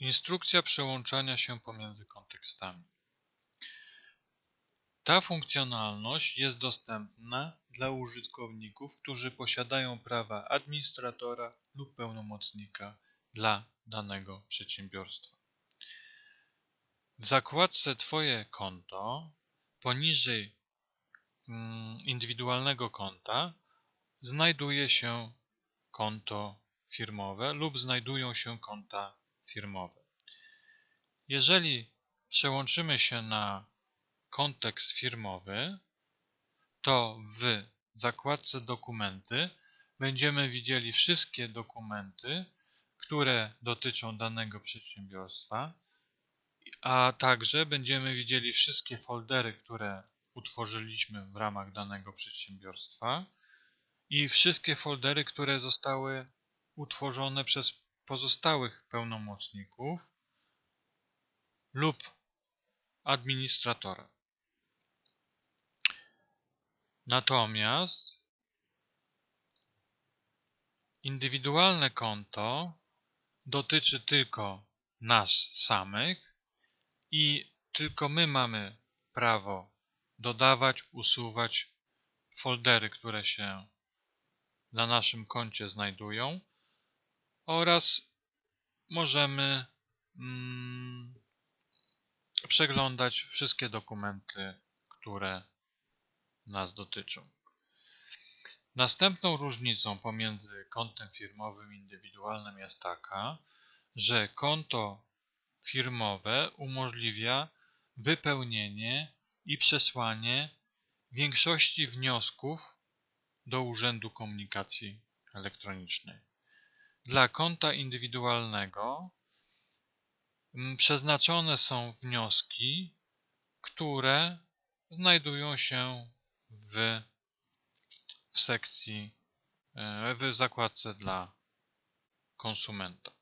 Instrukcja przełączania się pomiędzy kontekstami. Ta funkcjonalność jest dostępna dla użytkowników, którzy posiadają prawa administratora lub pełnomocnika dla danego przedsiębiorstwa. W zakładce Twoje konto poniżej mm, indywidualnego konta znajduje się konto firmowe lub znajdują się konta firmowe. Jeżeli przełączymy się na kontekst firmowy, to w zakładce dokumenty będziemy widzieli wszystkie dokumenty, które dotyczą danego przedsiębiorstwa, a także będziemy widzieli wszystkie foldery, które utworzyliśmy w ramach danego przedsiębiorstwa i wszystkie foldery, które zostały utworzone przez pozostałych pełnomocników lub administratora. Natomiast indywidualne konto dotyczy tylko nas samych i tylko my mamy prawo dodawać, usuwać foldery, które się na naszym koncie znajdują oraz możemy mm, przeglądać wszystkie dokumenty, które nas dotyczą. Następną różnicą pomiędzy kontem firmowym i indywidualnym jest taka, że konto firmowe umożliwia wypełnienie i przesłanie większości wniosków do Urzędu Komunikacji Elektronicznej. Dla konta indywidualnego mm, przeznaczone są wnioski, które znajdują się w, w sekcji, e, w zakładce dla konsumenta.